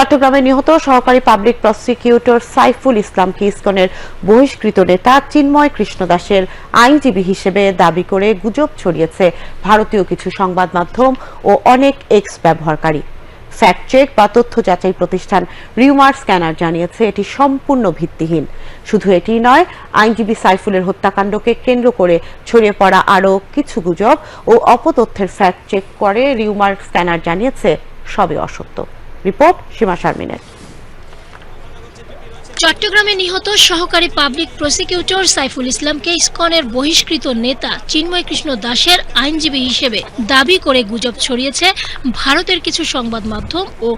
চট্টগ্রামে নিহত সহকারী পাবলিক প্রসিকিউটর সাইফুল ইসলামকে ইসকনের বহিষ্কৃত নেতা চিন্ময় কৃষ্ণ দাসের আইনজীবী হিসেবে দাবি করে গুজব ছড়িয়েছে ভারতীয় কিছু সংবাদ মাধ্যম ও অনেক এক্স ব্যবহারকারী। ফ্যাক্ট চেক বা তথ্য যাচাই প্রতিষ্ঠান রিউমার স্ক্যানার জানিয়েছে, এটি সম্পূর্ণ ভিত্তিহীন। শুধু এটি নয়, আইনজীবী সাইফুলের হত্যাকাণ্ডকে কেন্দ্র করে ছড়িয়ে পড়া আরও কিছু গুজব ও অপতথ্যের ফ্যাক্ট চেক করে রিউমার স্ক্যানার জানিয়েছে, সবই অসত্য। রিপোর্ট সীমা শারমিনের। চট্টগ্রামে নিহত সহকারী পাবলিক প্রসিকিউটর সাইফুল ইসলামকে ইস্কনের বহিষ্কৃত নেতা চিন্ময় কৃষ্ণ দাসের আইনজীবী হিসেবে দাবি করে গুজব ছড়িয়েছে ভারতের কিছু সংবাদ মাধ্যম ও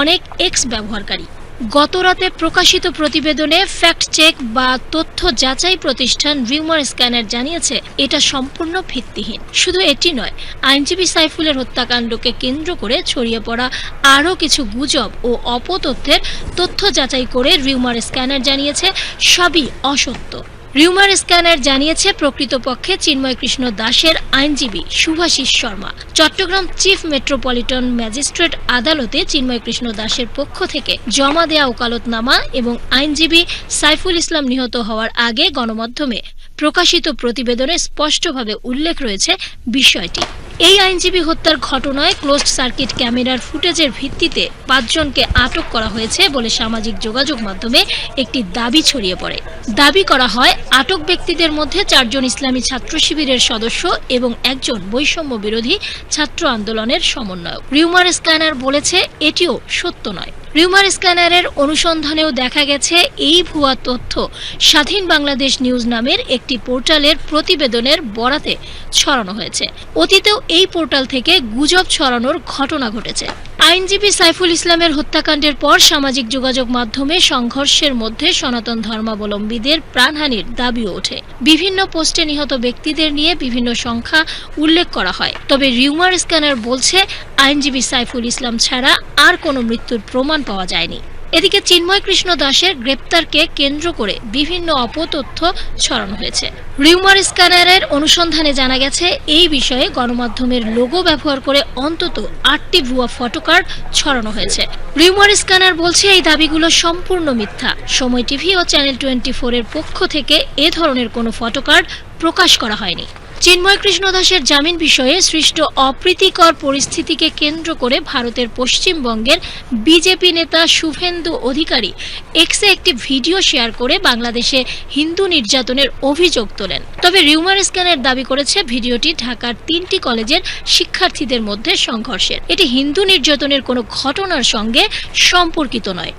অনেক এক্স ব্যবহারকারী। গতরাতে প্রকাশিত প্রতিবেদনে ফ্যাক্ট চেক বা তথ্য যাচাই প্রতিষ্ঠান রিউমার স্ক্যানার জানিয়েছে, এটা সম্পূর্ণ ভিত্তিহীন। শুধু এটি নয়, আইনজীবী সাইফুলের হত্যাকাণ্ডকে কেন্দ্র করে ছড়িয়ে পড়া আরও কিছু গুজব ও অপতথ্যের তথ্য যাচাই করে রিউমার স্ক্যানার জানিয়েছে, সবই অসত্য। রিউমার স্ক্যানার জানিয়েছে, প্রকৃতপক্ষে চিন্ময় কৃষ্ণ দাসের আইনজীবী Shubhashis Sharma. Chattogram chief metropolitan magistrate আদালতে চিন্ময় কৃষ্ণ দাসের পক্ষ থেকে জমা দেয়া ওকালতনামা এবং আইনজীবী সাইফুল ইসলাম নিহত হওয়ার আগে গণমাধ্যমে প্রকাশিত প্রতিবেদনে স্পষ্টভাবে উল্লেখ রয়েছে বিষয়টি। এই আইনজীবী হত্যার ঘটনায় ক্লোজড সার্কিট ক্যামেরার ফুটেজের ভিত্তিতে পাঁচজনকে আটক করা হয়েছে বলে সামাজিক যোগাযোগ মাধ্যমে একটি দাবি ছড়িয়ে পড়ে। দাবি করা হয়, আটক ব্যক্তিদের মধ্যে চারজন ইসলামী ছাত্র শিবিরের সদস্য এবং একজন বৈষম্য বিরোধী ছাত্র আন্দোলনের সমন্বয়ক। রিউমার স্ক্যানার বলেছে, এটিও সত্য নয়। রিউমার স্ক্যানারের অনুসন্ধানেও দেখা গেছে এই ভুয়া তথ্য। স্বাধীন বাংলাদেশ নিউজ নামের একটি পোর্টালের প্রতিবেদনের বরাতে ছড়ানো হয়েছে। অতীতেও এই পোর্টাল থেকে গুজব ছড়ানোর ঘটনা ঘটেছে। আইনজীবী সাইফুল ইসলামের হত্যাকাণ্ডের পর সামাজিক যোগাযোগ মাধ্যমে সংঘর্ষের মধ্যে সনাতন ধর্মাবলম্বীদের প্রাণহানির দাবিও ওঠে। বিভিন্ন পোস্টে নিহত ব্যক্তিদের নিয়ে বিভিন্ন সংখ্যা উল্লেখ করা হয়। তবে রিউমার স্ক্যানার বলছে, আইনজীবী সাইফুল ইসলাম ছাড়া আর কোনো মৃত্যুর প্রমাণ পাওয়া যায়নি। এদিকে চিন্ময় কৃষ্ণ দাসের গ্রেপ্তারকে কেন্দ্র করে বিভিন্ন অপতথ্য ছড়ানো হয়েছে। রিউমার স্ক্যানারের অনুসন্ধানে জানা গেছে, এই বিষয়ে গণমাধ্যমের লোগো ব্যবহার করে অন্তত আটটি ভুয়া ফটোকার্ড ছড়ানো হয়েছে। রিউমার স্ক্যানার বলছে, এই দাবিগুলো সম্পূর্ণ মিথ্যা। সময় টিভি ও চ্যানেল টোয়েন্টি এর পক্ষ থেকে এ ধরনের কোনো ফটোকার্ড প্রকাশ করা হয়নি। চিন্ময় কৃষ্ণ দাসের জামিন বিষয়ে সৃষ্ট অপ্রীতিকর পরিস্থিতিকে কেন্দ্র করে ভারতের পশ্চিমবঙ্গের বিজেপি নেতা শুভেন্দু অধিকারী এক্সে একটি ভিডিও শেয়ার করে বাংলাদেশে হিন্দু নির্যাতনের অভিযোগ তোলেন। তবে রিউমার স্ক্যানের দাবি করেছে ভিডিওটি ঢাকার তিনটি কলেজের শিক্ষার্থীদের মধ্যে সংঘর্ষের। এটি হিন্দু নির্যাতনের কোনো ঘটনার সঙ্গে সম্পর্কিত নয়।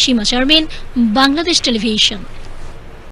সীমা শারমিন, বাংলাদেশ টেলিভিশন।